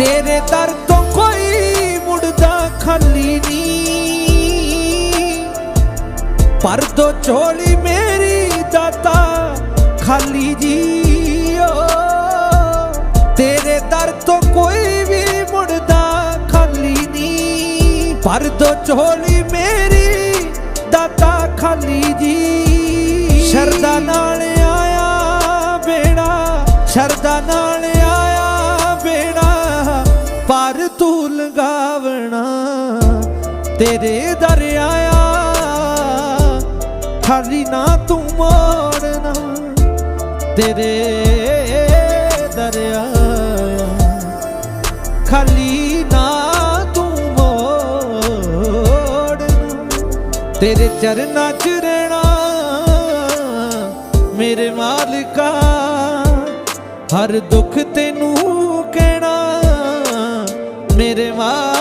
ਤੇਰੇ ਦਰ ਤੋਂ ਕੋਈ ਮੁੜਦਾ ਖਾਲੀ ਨਹੀਂ। ਪਰ ਦੋ ਝੋਲੀ ਮੇਰੀ ਦਾਤਾ ਖਾਲੀ ਜੀ ਓ। ਤੇਰੇ ਦਰ ਤੋਂ ਕੋਈ ਵੀ ਮੁੜਦਾ ਖਾਲੀ ਨਹੀਂ। ਪਰ ਦੋ ਝੋਲੀ ਮੇਰੀ ਦਾਤਾ ਖਾਲੀ ਜੀ। ਸ਼ਰਦਾ ਨਾਲ ਆਇਆ ਬੇੜਾ ਸ਼ਰਦਾ ਨਾਲ ਲਗਾਵਣਾ ਤੇਰੇ ਦਰ ਆਇਆ ਖਾਲੀ ਨਾ ਤੂੰ ਮੋੜਨਾ ਤੇਰੇ ਦਰ ਆਇਆ ਖਾਲੀ ਨਾ ਤੂੰ ਮੋੜਨਾ ਤੇਰੇ ਚਰਨਾਂ 'ਚ ਰਹਿਣਾ, ਮੇਰੇ ਮਾਲਕਾ। ਹਰ ਦੁੱਖ ਤੈਨੂੰ ਕਹਿਣਾ ਮੇਰੇ ਮਾਲਕਾ